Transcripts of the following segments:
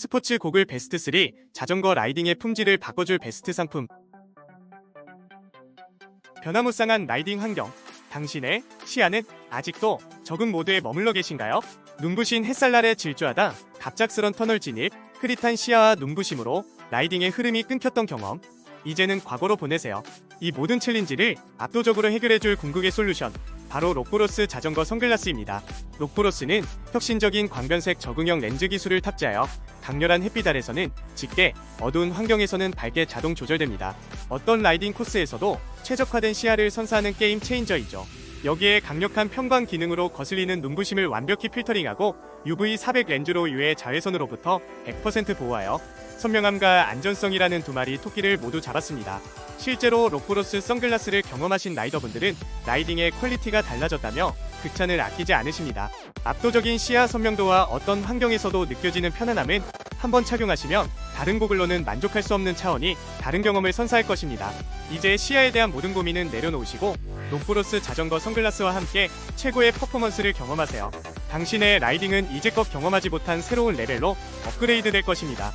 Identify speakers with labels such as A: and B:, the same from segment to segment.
A: 스포츠 고글 베스트 3 자전거 라이딩의 품질을 바꿔줄 베스트 상품 변화무쌍한 라이딩 환경 당신의 시야는 아직도 적응 모드에 머물러 계신가요? 눈부신 햇살 날에 질주하다 갑작스런 터널 진입 흐릿한 시야와 눈부심으로 라이딩의 흐름이 끊겼던 경험 이제는 과거로 보내세요. 이 모든 챌린지를 압도적으로 해결해줄 궁극의 솔루션 바로 록보로스 자전거 선글라스입니다. 록보로스는 혁신적인 광변색 적응형 렌즈 기술을 탑재하여 강렬한 햇빛 아래서는 짙게 어두운 환경에서는 밝게 자동 조절됩니다. 어떤 라이딩 코스에서도 최적화된 시야를 선사하는 게임 체인저이죠. 여기에 강력한 편광 기능으로 거슬리는 눈부심을 완벽히 필터링하고 UV 400 렌즈로 유해 자외선으로부터 100% 보호하여 선명함과 안전성이라는 두 마리 토끼를 모두 잡았습니다. 실제로 록보로스 선글라스를 경험하신 라이더분들은 라이딩의 퀄리티가 달라졌다며 극찬을 아끼지 않으십니다. 압도적인 시야 선명도와 어떤 환경에서도 느껴지는 편안함은 한번 착용하시면 다른 고글로는 만족할 수 없는 차원이 다른 경험을 선사할 것입니다. 이제 시야에 대한 모든 고민은 내려놓으시고 록보로스 자전거 선글라스와 함께 최고의 퍼포먼스를 경험하세요. 당신의 라이딩은 이제껏 경험하지 못한 새로운 레벨로 업그레이드 될 것입니다.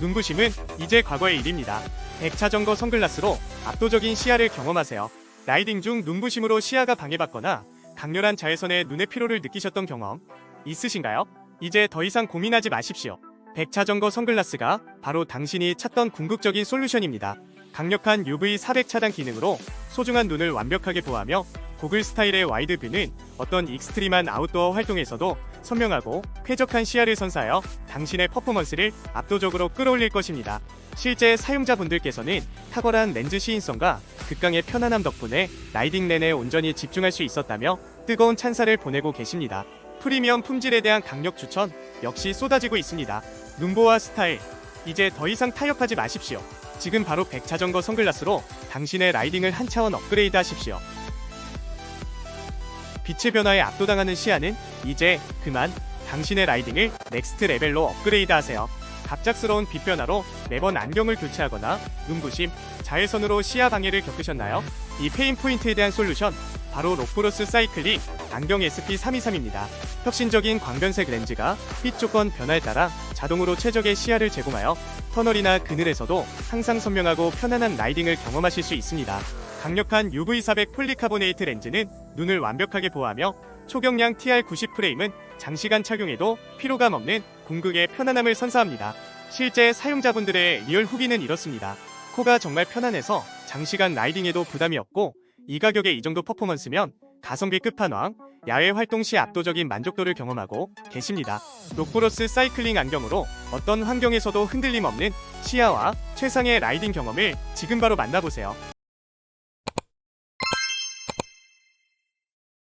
A: 눈부심은 이제 과거의 일입니다. 100자전거 선글라스로 압도적인 시야를 경험하세요. 라이딩 중 눈부심으로 시야가 방해받거나 강렬한 자외선에 눈의 피로를 느끼셨던 경험 있으신가요? 이제 더 이상 고민하지 마십시오. 100자전거 선글라스가 바로 당신이 찾던 궁극적인 솔루션입니다. 강력한 UV 400 차단 기능으로 소중한 눈을 완벽하게 보호하며 고글 스타일의 와이드 뷰는 어떤 익스트림한 아웃도어 활동에서도 선명하고 쾌적한 시야를 선사하여 당신의 퍼포먼스를 압도적으로 끌어올릴 것입니다. 실제 사용자분들께서는 탁월한 렌즈 시인성과 극강의 편안함 덕분에 라이딩 내내 온전히 집중할 수 있었다며 뜨거운 찬사를 보내고 계십니다. 프리미엄 품질에 대한 강력 추천 역시 쏟아지고 있습니다. 눈보와 스타일 이제 더 이상 타협하지 마십시오. 지금 바로 100자전거 선글라스로 당신의 라이딩을 한 차원 업그레이드 하십시오. 빛의 변화에 압도당하는 시야는 이제 그만 당신의 라이딩을 넥스트 레벨로 업그레이드 하세요. 갑작스러운 빛 변화로 매번 안경을 교체하거나 눈부심, 자외선으로 시야 방해를 겪으셨나요? 이 페인 포인트에 대한 솔루션 바로 록브로스 사이클링 안경 SP323입니다. 혁신적인 광변색 렌즈가 빛 조건 변화에 따라 자동으로 최적의 시야를 제공하여 터널이나 그늘에서도 항상 선명하고 편안한 라이딩을 경험하실 수 있습니다. 강력한 UV400 폴리카보네이트 렌즈는 눈을 완벽하게 보호하며 초경량 TR90 프레임은 장시간 착용해도 피로감 없는 궁극의 편안함을 선사합니다. 실제 사용자분들의 리얼 후기는 이렇습니다. 코가 정말 편안해서 장시간 라이딩에도 부담이 없고 이 가격에 이 정도 퍼포먼스면 가성비 끝판왕, 야외 활동 시 압도적인 만족도를 경험하고 계십니다. 록보로스 사이클링 안경으로 어떤 환경에서도 흔들림 없는 시야와 최상의 라이딩 경험을 지금 바로 만나보세요.